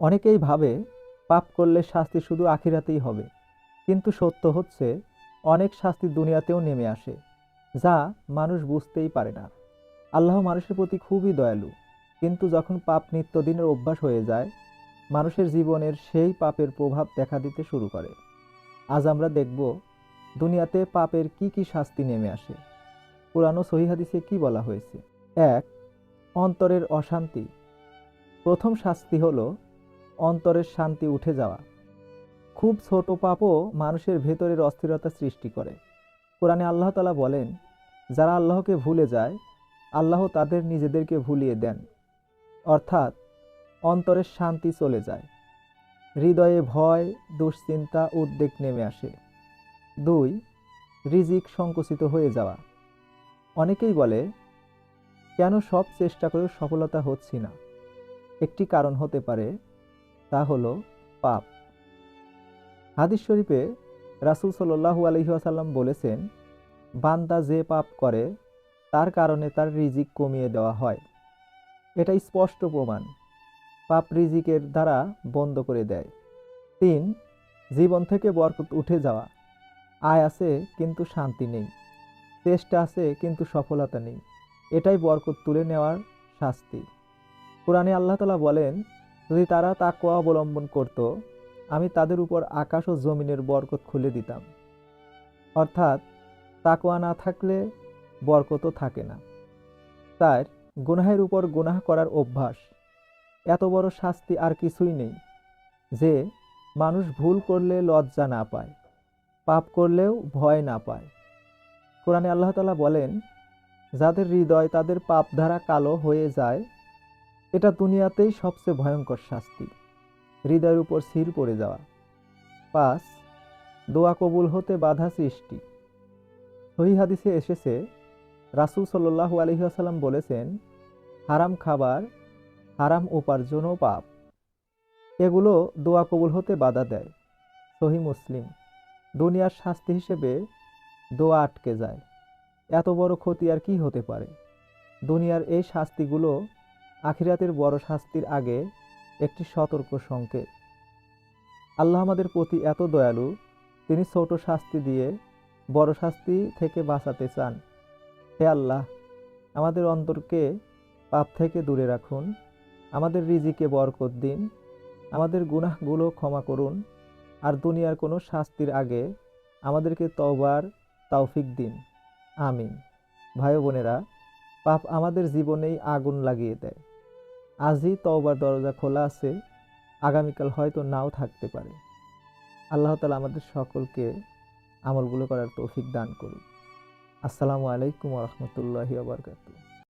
অনেকেই ভাবে পাপ করলে শাস্তি শুধু আখিরাতেই হবে। কিন্তু সত্য হচ্ছে, অনেক শাস্তি দুনিয়াতেও নেমে আসে, যা মানুষ বুঝতেই পারে না। আল্লাহ মানুষের প্রতি খুবই দয়ালু, কিন্তু যখন পাপ নিত্যদিনের অভ্যাস হয়ে যায়, মানুষের জীবনের সেই পাপের প্রভাব দেখা দিতে শুরু করে। আজ আমরা দেখব, দুনিয়াতে পাপের কি কি শাস্তি নেমে আসে। পুরানো সহিহাদিসে কি বলা হয়েছে? এক, অন্তরের অশান্তি। প্রথম শাস্তি হলো অন্তরের শান্তি উঠে যাওয়া। খুব ছোট পাপও মানুষের ভেতরের অস্থিরতা সৃষ্টি করে। কোরআনে আল্লাহ তালা বলেন, যারা আল্লাহকে ভুলে যায়, আল্লাহ তাদের নিজেদেরকে ভুলিয়ে দেন। অর্থাৎ অন্তরের শান্তি চলে যায়। হৃদয়ে ভয়, দুশ্চিন্তা, উদ্বেগ নেমে আসে। দুই, রিজিক সংকুচিত হয়ে যাওয়া। অনেকেই বলে, কেন সব চেষ্টা করেও সফলতা হচ্ছি না? একটি কারণ হতে পারে তা হলো পাপ। হাদিস শরীফে রাসূল সাল্লাল্লাহু আলাইহি ওয়াসাল্লাম বলেছেন, বান্দা যে পাপ করে, তার কারণে তার রিজিক কমিয়ে দেওয়া হয়। এটা স্পষ্ট প্রমাণ। পাপ রিজিকের দ্বারা বন্ধ করে দেয়। তিন, জীবন থেকে বরকত উঠে যাওয়া। আয় আছে কিন্তু শান্তি নেই। চেষ্টা আছে কিন্তু সফলতা নেই। এটাই বরকত তুলে নেওয়ার শাস্তি। কোরআনে আল্লাহ তালা বলেন যদি তারা তাকওয়া অবলম্বন করত, আমি তাদের উপর আকাশ ও জমিনের বরকত খুলে দিতাম। অর্থাৎ, তাকওয়া না থাকলে বরকতও থাকে না। তার, গুনাহের উপর গুনাহ করার অভ্যাস। এত বড় শাস্তি আর কিছুই নেই যে, মানুষ ভুল করলে লজ্জা না পায়, পাপ করলেও ভয় না পায়। কোরআনে আল্লাহ তালা বলেন, যাদের হৃদয় তাদের পাপ দ্বারা কালো হয়ে যায় এটা দুনিয়াতেই সবচেয়ে ভয়ঙ্কর শাস্তি। হৃদয়ের উপর স্থির পড়ে যাওয়া। পাঁচ, দোয়া কবুল হতে বাধা সৃষ্টি। সহি হাদিসে এসেছে, রাসূল সাল্লাল্লাহু আলাইহি আসাল্লাম বলেছেন, হারাম খাবার হারাম উপার্জনও পাপ। এগুলো দোয়া কবুল হতে বাধা দেয়। সহি মুসলিম, দুনিয়ার শাস্তি হিসেবে দোয়া আটকে যায়। এত বড় ক্ষতি আর কি হতে পারে? দুনিয়ার এই শাস্তিগুলো আখিরাতের বড় শাস্তির আগে একটি সতর্ক সংকেত। আল্লাহ আমাদের প্রতি এত দয়ালু, তিনি ছোট শাস্তি দিয়ে বড় শাস্তি থেকে বাঁচাতে চান। হে আল্লাহ, আমাদের অন্তরকে পাপ থেকে দূরে রাখুন, আমাদের রিজিকে বরকত দিন, আমাদের গুনাহগুলো ক্ষমা করুন, আর দুনিয়ার কোনো শাস্তির আগে আমাদেরকে তওবার, তৌফিক দিন। আমিন। ভাই বোনেরা, পাপ আমাদের জীবনেই আগুন লাগিয়ে দেয়। আজই তওবার দরজা খোলা আছে, আগামীকাল হয়তো নাও থাকতে পারে। আল্লাহ তালা আমাদের সকলকে আমলগুলো করার তৌফিক দান করুন আসসালামু আলাইকুম রহমতুল্লাহি আবরকাতু